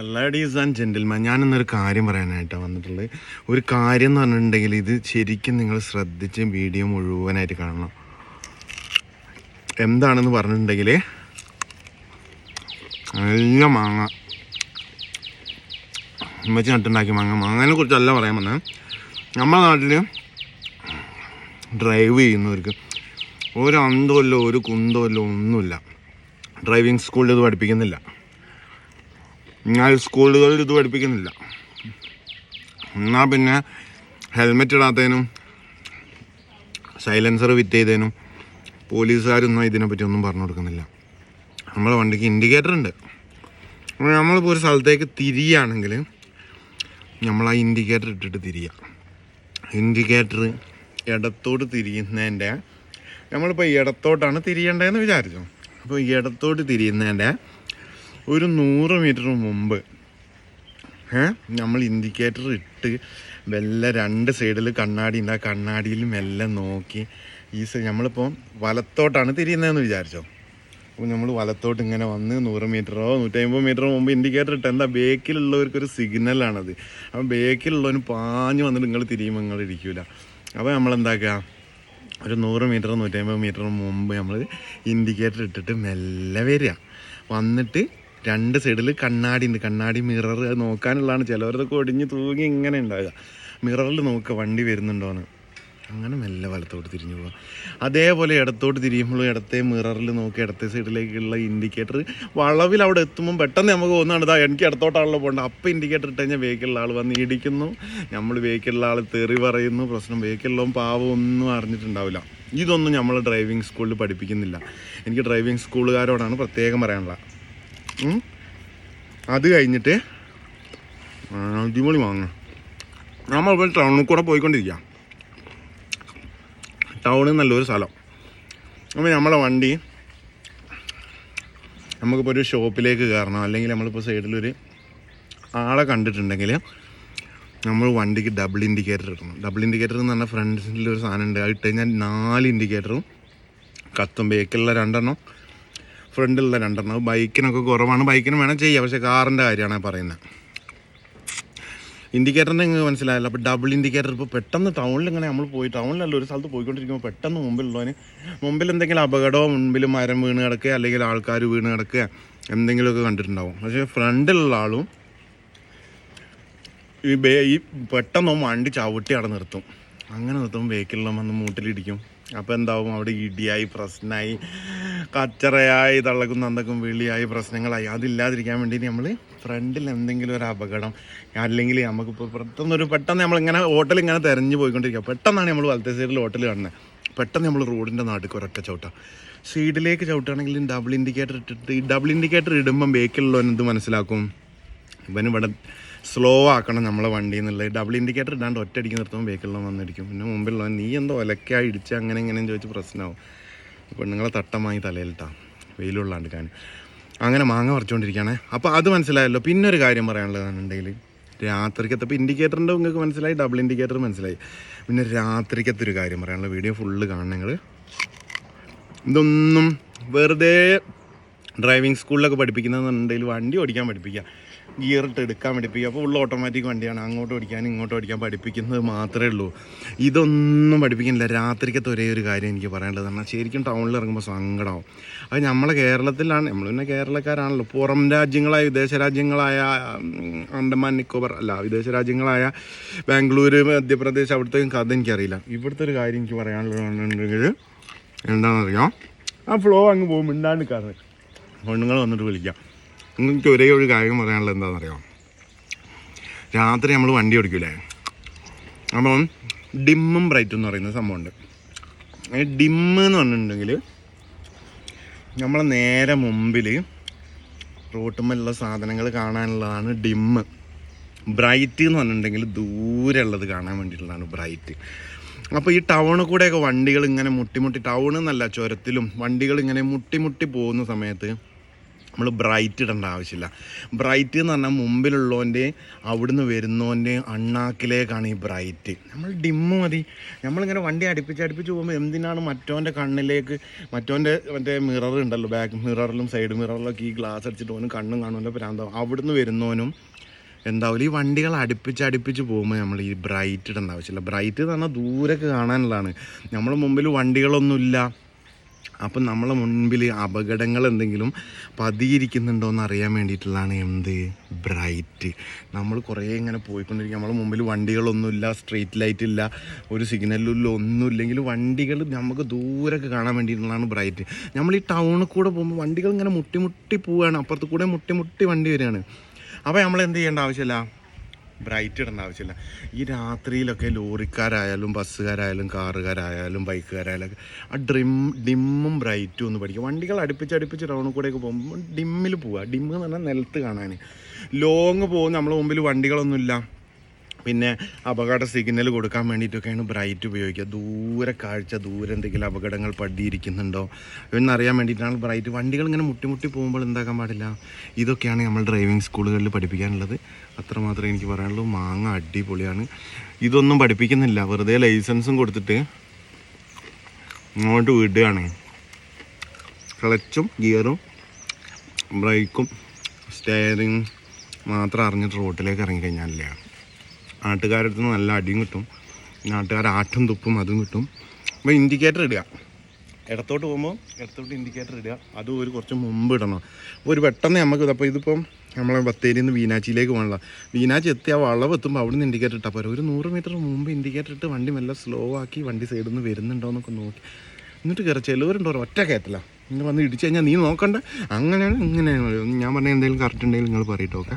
Ladies and gentleman ഞാനിന്നൊരു കാര്യം പറയാനായിട്ടാണ് വന്നിട്ടുള്ളത്. ഒരു കാര്യം എന്ന് പറഞ്ഞിട്ടുണ്ടെങ്കിൽ ഇത് ശരിക്കും നിങ്ങൾ ശ്രദ്ധിച്ച് വീഡിയോ മുഴുവനായിട്ട് കാണണം. എന്താണെന്ന് പറഞ്ഞിട്ടുണ്ടെങ്കിൽ നല്ല മാങ്ങ. ഉമ്മച്ചി നട്ടുണ്ടാക്കിയ മാങ്ങ. മാങ്ങനെ കുറിച്ചല്ല പറയാൻ വന്നത് നമ്മുടെ നാട്ടിൽ ഡ്രൈവ് ചെയ്യുന്നവർക്ക് ഒരു അന്തമല്ലോ ഒരു കുന്തമല്ലോ ഒന്നുമില്ല. ഡ്രൈവിംഗ് സ്കൂളിൽ ഇത് പഠിപ്പിക്കുന്നില്ല. ഞാൻ സ്കൂളുകളിൽ ഇത് പഠിപ്പിക്കുന്നില്ല. എന്നാൽ പിന്നെ ഹെൽമെറ്റ് ഇടാത്തതിനും സൈലൻസർ ഫിറ്റ് ചെയ്തതിനും പോലീസുകാരൊന്നും ഇതിനെപ്പറ്റി ഒന്നും പറഞ്ഞു കൊടുക്കുന്നില്ല. നമ്മളെ വണ്ടിക്ക് ഇൻഡിക്കേറ്റർ ഉണ്ട്. നമ്മളിപ്പോൾ ഒരു സ്ഥലത്തേക്ക് തിരിയുകയാണെങ്കിൽ നമ്മൾ ആ ഇൻഡിക്കേറ്റർ ഇട്ടിട്ട് തിരിയുക ഇൻഡിക്കേറ്റർ ഇടത്തോട്ട് തിരിയുന്നതിന്റെ നമ്മളിപ്പോൾ ഇടത്തോട്ടാണ് തിരിയേണ്ടതെന്ന് വിചാരിച്ചു? അപ്പോൾ ഇടത്തോട്ട് തിരിയുന്നതിന്റെ ഒരു നൂറ് മീറ്റർ മുമ്പ് നമ്മൾ ഇൻഡിക്കേറ്റർ ഇട്ട് മെല്ലെ രണ്ട് സൈഡിൽ കണ്ണാടി ഉണ്ട്. ആ കണ്ണാടിയിൽ മെല്ലെ നോക്കി ഈ സൈഡ് നമ്മളിപ്പോൾ വലത്തോട്ടാണ് തിരിയുന്നതെന്ന് വിചാരിച്ചോ? അപ്പോൾ നമ്മൾ വലത്തോട്ട് ഇങ്ങനെ വന്ന് നൂറ് മീറ്ററോ നൂറ്റമ്പത് മീറ്ററോ മുമ്പ് ഇൻഡിക്കേറ്റർ ഇട്ട് എന്താ ബേക്കിലുള്ളവർക്കൊരു സിഗ്നലാണത് അപ്പോൾ ബേക്കിലുള്ളവന് പാഞ്ഞ് വന്നിട്ട് നിങ്ങൾ തിരിയുമ്പോൾ നിങ്ങൾ ഇരിക്കില്ല അപ്പോൾ നമ്മളെന്താക്കുക ഒരു നൂറ് മീറ്റർ നൂറ്റമ്പത് മീറ്ററോ മുമ്പ് നമ്മൾ ഇൻഡിക്കേറ്റർ ഇട്ടിട്ട് മെല്ലെ വരിക. വന്നിട്ട് രണ്ട് സൈഡിൽ കണ്ണാടി ഉണ്ട്. കണ്ണാടി മിറർ നോക്കാനുള്ളതാണ്. ചിലവരതൊക്കെ ഒടിഞ്ഞ് തൂങ്ങി ഇങ്ങനെ ഉണ്ടാകുക മിററിൽ നോക്കുക വണ്ടി വരുന്നുണ്ടോയെന്ന് അങ്ങനെ മെല്ലെ വലത്തോട്ട് തിരിഞ്ഞു പോകാം അതേപോലെ ഇടത്തോട്ട് തിരിയുമ്പോൾ ഇടത്തെ മിററിൽ നോക്കി ഇടത്തെ സൈഡിലേക്കുള്ള ഇൻഡിക്കേറ്റർ വളവിൽ അവിടെ എത്തുമ്പോൾ പെട്ടെന്ന് നമുക്ക് തോന്നുകയാണ് ഇതാ എനിക്ക് ഇടത്തോട്ടാണല്ലോ പോകേണ്ടത്. അപ്പം ഇൻഡിക്കേറ്റർ ഇട്ട് കഴിഞ്ഞാൽ വേക്കിലുള്ള ആൾ വന്ന് ഇടിക്കുന്നു. നമ്മൾ വേക്കിലുള്ള ആൾ തെറി പറയുന്നു. പ്രശ്നം വെഹിക്കിളിലും പാവം ഒന്നും അറിഞ്ഞിട്ടുണ്ടാവില്ല. ഇതൊന്നും നമ്മൾ ഡ്രൈവിംഗ് സ്കൂളിൽ പഠിപ്പിക്കുന്നില്ല. എനിക്ക് ഡ്രൈവിംഗ് സ്കൂളുകാരോടാണ് പ്രത്യേകം പറയാനുള്ളത്. അത് കഴിഞ്ഞിട്ട് ആ, വാങ്ങണം നമ്മൾ നമ്മളിപ്പോൾ ടൗണിൽ കൂടെ പോയിക്കൊണ്ടിരിക്കുക ടൗണ് നല്ലൊരു സ്ഥലം. അപ്പോൾ നമ്മളെ വണ്ടി നമുക്കിപ്പോൾ ഒരു ഷോപ്പിലേക്ക് കയറണം. അല്ലെങ്കിൽ നമ്മളിപ്പോൾ സൈഡിലൊരു ആളെ കണ്ടിട്ടുണ്ടെങ്കിൽ നമ്മൾ വണ്ടിക്ക് ഡബിൾ ഇൻഡിക്കേറ്റർ ഇടണം. ഡബിൾ ഇൻഡിക്കേറ്റർ എന്ന് പറഞ്ഞാൽ ഫ്രണ്ടിൽ ഒരു സാധനം ഉണ്ട്. അത് ഇട്ട് കഴിഞ്ഞാൽ നാല് ഇൻഡിക്കേറ്ററും കത്തും ബേക്കിലുള്ള രണ്ടെണ്ണം ഫ്രണ്ടിലുള്ള രണ്ടെണ്ണം. ബൈക്കിനൊക്കെ കുറവാണ്. ബൈക്കിന് വേണം ചെയ്യാം. പക്ഷേ കാറിന്റെ കാര്യമാണ് പറയുന്നത് ഇൻഡിക്കേറ്ററിന്റെ നിങ്ങൾക്ക് മനസ്സിലായല്ലോ. അപ്പോൾ ഡബിൾ ഇൻഡിക്കേറ്റർ ഇപ്പോൾ പെട്ടെന്ന് ടൗണിൽ ഇങ്ങനെ നമ്മൾ പോയി ടൗണിലല്ല ഒരു സ്ഥലത്ത് പോയിക്കൊണ്ടിരിക്കുമ്പോൾ പെട്ടെന്ന് മുമ്പിലുള്ളവന് മുമ്പിൽ എന്തെങ്കിലും അപകടമോ മുമ്പിൽ മരം വീണ് കിടക്കുക അല്ലെങ്കിൽ ആൾക്കാർ വീണ് കിടക്കുക എന്തെങ്കിലുമൊക്കെ കണ്ടിട്ടുണ്ടാവും. പക്ഷേ ഫ്രണ്ടിലുള്ള ആളും ഈ ബേ ഈ പെട്ടെന്ന് വണ്ടി ചവിട്ടി അവിടെ നിർത്തും. അങ്ങനെ നിർത്തുമ്പോൾ ബേക്കിലുള്ള വന്ന് മൂട്ടിലിടിക്കും. അപ്പോൾ എന്താവും? അവിടെ ഇടിയായി പ്രശ്നമായി കച്ചറയായി തള്ളക്കും നന്തക്കും വിളിയായി പ്രശ്നങ്ങളായി. അതില്ലാതിരിക്കാൻ വേണ്ടി നമ്മൾ ഫ്രണ്ടിൽ എന്തെങ്കിലും ഒരു അപകടം അല്ലെങ്കിൽ നമുക്കിപ്പോൾ പെട്ടെന്നൊരു പെട്ടെന്ന് നമ്മളിങ്ങനെ ഹോട്ടൽ ഇങ്ങനെ തെരഞ്ഞു പോയിക്കൊണ്ടിരിക്കുക. പെട്ടെന്നാണ് നമ്മൾ വലത്തെ സൈഡിൽ ഹോട്ടൽ കാണുന്നത്. പെട്ടെന്ന് നമ്മൾ റോഡിന്റെ നാട്ടിൽ ഒരൊറ്റ ചവിട്ടാം. സൈഡിലേക്ക് ചവിട്ടുകയാണെങ്കിൽ ഡബിൾ ഇൻഡിക്കേറ്റർ ഇട്ടിട്ട് ഈ ഡബിൾ ഇൻഡിക്കേറ്റർ ഇടുമ്പം ബേക്കിലുള്ളവൻ എന്ത് മനസ്സിലാക്കും? ഇവന് ഇവിടെ സ്ലോ ആക്കണം നമ്മളെ വണ്ടി എന്നുള്ളത് ഡബിൾ ഇൻഡിക്കേറ്റർ ഇടാണ്ട് ഒറ്റയടിക്ക് നിർത്തുമ്പോൾ വെഹിക്കിളിലും വന്നിരിക്കും. പിന്നെ മുമ്പിലുള്ള നീ എന്തോ ഒലക്കായി ഇടിച്ച് അങ്ങനെ ഇങ്ങനെയും ചോദിച്ച് പ്രശ്നമാവും പെണ്ണുങ്ങളെ തട്ടം വാങ്ങി തലയിലിട്ടാ. വെയിലുള്ളാണ്ട് കാണും. അങ്ങനെ മാങ്ങ പറിച്ചുകൊണ്ടിരിക്കുകയാണ് അപ്പോൾ അത് മനസ്സിലായല്ലോ. പിന്നെ ഒരു കാര്യം പറയാനുള്ളതാണെന്നുണ്ടെങ്കിൽ രാത്രിക്കത്തെ ഇപ്പോൾ ഇൻഡിക്കേറ്ററിന്റെ നിങ്ങൾക്ക് മനസ്സിലായി ഡബിൾ ഇൻഡിക്കേറ്റർ മനസ്സിലായി. പിന്നെ രാത്രിക്കത്തെ ഒരു കാര്യം പറയാനുള്ള വീഡിയോ ഫുള്ള് കാണണം നിങ്ങൾ ഇതൊന്നും വെറുതെ ഡ്രൈവിംഗ് സ്കൂളിലൊക്കെ പഠിപ്പിക്കുന്നതെന്നുണ്ടെങ്കിൽ വണ്ടി ഓടിക്കാൻ പഠിപ്പിക്കുക. ഗിയർ ഇട്ട് എടുക്കാൻ പഠിപ്പിക്കുക അപ്പോൾ ഉള്ള ഓട്ടോമാറ്റിക് വണ്ടിയാണ്. അങ്ങോട്ട് ഓടിക്കാൻ ഇങ്ങോട്ട് ഓടിക്കാൻ പഠിപ്പിക്കുന്നത് മാത്രമേ ഉള്ളൂ. ഇതൊന്നും പഠിപ്പിക്കുന്നില്ല. രാത്രിക്കത്തെ ഒരേ ഒരു കാര്യം എനിക്ക് പറയേണ്ടത് കാരണം ശരിക്കും ടൗണിൽ ഇറങ്ങുമ്പോൾ സങ്കടമാവും അത് നമ്മളെ കേരളത്തിലാണ് നമ്മൾ പിന്നെ കേരളക്കാരാണല്ലോ. പുറം രാജ്യങ്ങളായ വിദേശ രാജ്യങ്ങളായ അണ്ടമാൻ നിക്കോബർ അല്ല വിദേശ രാജ്യങ്ങളായ ബാംഗ്ലൂർ മധ്യപ്രദേശ് അവിടുത്തേക്കും കഥ എനിക്കറിയില്ല. ഇവിടുത്തെ ഒരു കാര്യം എനിക്ക് പറയാനുള്ളതാണെന്നുണ്ടെങ്കിൽ എന്താണെന്നറിയാം? ആ ഫ്ലോ അങ്ങ് പോകും. മിണ്ടാണ്ട് കാരണം പെണ്ണുങ്ങൾ വന്നിട്ട് വിളിക്കാം. നിങ്ങൾക്ക് ഒരേ ഒരു കാര്യം പറയാനുള്ളത് എന്താണെന്നറിയാം? രാത്രി നമ്മൾ വണ്ടി ഓടിക്കൂലേ? അപ്പം ഡിമ്മും ബ്രൈറ്റും എന്ന് പറയുന്ന സംഭവമുണ്ട്. ഡിമ്മ് എന്ന് പറഞ്ഞിട്ടുണ്ടെങ്കിൽ നമ്മളെ നേരെ മുമ്പിൽ റോട്ടുമ്മലുള്ള സാധനങ്ങൾ കാണാനുള്ളതാണ് ഡിമ്മ്. ബ്രൈറ്റ് എന്ന് പറഞ്ഞിട്ടുണ്ടെങ്കിൽ ദൂരെ ഉള്ളത് കാണാൻ വേണ്ടിയിട്ടുള്ളതാണ് ബ്രൈറ്റ്. അപ്പോൾ ഈ ടൗണിൽ കൂടെയൊക്കെ വണ്ടികൾ ഇങ്ങനെ മുട്ടിമുട്ടി ടൗൺ എന്നല്ല ചുരത്തിലും വണ്ടികൾ ഇങ്ങനെ മുട്ടിമുട്ടി പോകുന്ന സമയത്ത് നമ്മൾ ബ്രൈറ്റ് ഇടേണ്ട ആവശ്യമില്ല. ബ്രൈറ്റ് എന്ന് പറഞ്ഞാൽ മുമ്പിലുള്ളവന്റെ അവിടുന്ന് വരുന്നവന്റെ അണ്ണാക്കിലേക്കാണ് ഈ ബ്രൈറ്റ് നമ്മൾ ഡിമ്മ് മതി. നമ്മളിങ്ങനെ വണ്ടി അടുപ്പിച്ച് അടുപ്പിച്ച് പോകുമ്പോൾ എന്തിനാണ് മറ്റോന്റെ കണ്ണിലേക്ക് മറ്റോന്റെ മറ്റേ മിറർ ഉണ്ടല്ലോ ബാക്ക് മിററിലും സൈഡ് മിററിലൊക്കെ ഈ ഗ്ലാസ് അടിച്ചിട്ട് ഓനും കണ്ണും കാണുമല്ലോ പ്രാന്തം അവിടുന്ന് വരുന്നവനും എന്താവില്ല ഈ വണ്ടികൾ അടുപ്പിച്ച് അടുപ്പിച്ച് പോകുമ്പോൾ നമ്മൾ ഈ ബ്രൈറ്റ് ഇടേണ്ട ആവശ്യമില്ല. ബ്രൈറ്റ് എന്ന് പറഞ്ഞാൽ ദൂരൊക്കെ കാണാനുള്ളതാണ്. നമ്മൾ മുമ്പിൽ വണ്ടികളൊന്നുമില്ല. അപ്പം നമ്മളെ മുൻപിൽ അപകടങ്ങൾ എന്തെങ്കിലും പതിയിരിക്കുന്നുണ്ടോ എന്ന് അറിയാൻ വേണ്ടിയിട്ടുള്ളതാണ് എന്ത്? ബ്രൈറ്റ് നമ്മൾ കുറേ ഇങ്ങനെ പോയിക്കൊണ്ടിരിക്കും. നമ്മളെ മുമ്പിൽ വണ്ടികളൊന്നുമില്ല സ്ട്രീറ്റ് ലൈറ്റ് ഇല്ല ഒരു സിഗ്നലില്ല ഒന്നുമില്ലെങ്കിൽ വണ്ടികൾ നമുക്ക് ദൂരൊക്കെ കാണാൻ വേണ്ടിയിട്ടുള്ളതാണ് ബ്രൈറ്റ് നമ്മൾ ഈ ടൗണിൽ കൂടെ പോകുമ്പോൾ വണ്ടികൾ ഇങ്ങനെ മുട്ടി മുട്ടി പോവുകയാണ് അപ്പുറത്ത് കൂടെ മുട്ടി മുട്ടി വണ്ടി വരികയാണ്. അപ്പോൾ നമ്മൾ എന്ത് ചെയ്യേണ്ട ആവശ്യമില്ല? ബ്രൈറ്റ് ഇടേണ്ട ആവശ്യമില്ല. ഈ രാത്രിയിലൊക്കെ ലോറിക്കാരായാലും ബസ്സുകാരായാലും കാറുകാരായാലും ബൈക്കുകാരായാലും ആ ഡ്രിം ഡിമ്മും ബ്രൈറ്റും ഒന്ന് പഠിക്കുക വണ്ടികൾ അടുപ്പിച്ച് അടുപ്പിച്ച് ടൗണിൽ കൂടെയൊക്കെ പോകുമ്പോൾ ഡിമ്മിൽ പോവുക ഡിമ്മ് എന്ന് പറഞ്ഞാൽ നിലത്ത് കാണാൻ ലോങ് പോകും നമ്മളെ മുമ്പിൽ വണ്ടികളൊന്നുമില്ല. പിന്നെ അപകട സിഗ്നൽ കൊടുക്കാൻ വേണ്ടിയിട്ടൊക്കെയാണ് ബ്രൈറ്റ് ഉപയോഗിക്കുക. ദൂരെ കാഴ്ച ദൂരെ എന്തെങ്കിലും അപകടങ്ങൾ പടിയിരിക്കുന്നുണ്ടോ? എന്നറിയാൻ വേണ്ടിയിട്ടാണ് ബ്രൈറ്റ് വണ്ടികൾ ഇങ്ങനെ മുട്ടിമുട്ടി മുട്ടി പോകുമ്പോൾ എന്താക്കാൻ പാടില്ല? ഇതൊക്കെയാണ് നമ്മൾ ഡ്രൈവിംഗ് സ്കൂളുകളിൽ പഠിപ്പിക്കാനുള്ളത്. അത്രമാത്രമേ എനിക്ക് പറയാനുള്ളൂ. മാങ്ങ അടിപൊളിയാണ്. ഇതൊന്നും പഠിപ്പിക്കുന്നില്ല. വെറുതെ ലൈസൻസും കൊടുത്തിട്ട് ഇങ്ങോട്ട് വിടുകയാണ്. ക്ലച്ചും ഗിയറും ബ്രേക്കും സ്റ്റെയറിങ് മാത്രം അറിഞ്ഞിട്ട് റോട്ടിലേക്ക് ഇറങ്ങിക്കഴിഞ്ഞാലില്ല? നാട്ടുകാരുടെ നിന്ന് നല്ല അടിയും കിട്ടും. നാട്ടുകാർ ആട്ടും തുപ്പും അതും കിട്ടും. അപ്പോൾ ഇൻഡിക്കേറ്റർ ഇടുക. ഇടത്തോട്ട് പോകുമ്പോൾ ഇടത്തോട്ട് ഇൻഡിക്കേറ്റർ ഇടുക. അതും ഒരു കുറച്ച് മുമ്പ് ഇടണം. അപ്പോൾ ഒരു പെട്ടെന്ന് നമുക്ക് അപ്പോൾ ഇതിപ്പം നമ്മളെ ബത്തേരിയിൽ നിന്ന് വീനാച്ചിയിലേക്ക് പോകണല്ലോ വീനാച്ചി എത്തി ആ വളവ് എത്തുമ്പോൾ അവിടെ നിന്ന് ഇൻഡിക്കേറ്റർ ഇട്ടാൽ പോരാ. ഒരു നൂറ് മീറ്റർ മുമ്പ് ഇൻഡിക്കേറ്റർ ഇട്ട് വണ്ടി മെല്ലെ സ്ലോ ആക്കി വണ്ടി സൈഡിൽ നിന്ന് വരുന്നുണ്ടോ എന്നൊക്കെ നോക്കി. എന്നിട്ട് കയറി ചിലവരുണ്ടോ ഒറ്റ കയറ്റില്ല ഇങ്ങനെ വന്ന് ഇടിച്ചു കഴിഞ്ഞാൽ നീ നോക്കണ്ട. അങ്ങനെയാണ് ഇങ്ങനെയാണ്. ഞാൻ പറഞ്ഞ എന്തെങ്കിലും കറക്റ്റ് ഉണ്ടെങ്കിൽ നിങ്ങൾ പറയിട്ട് ഓക്കെ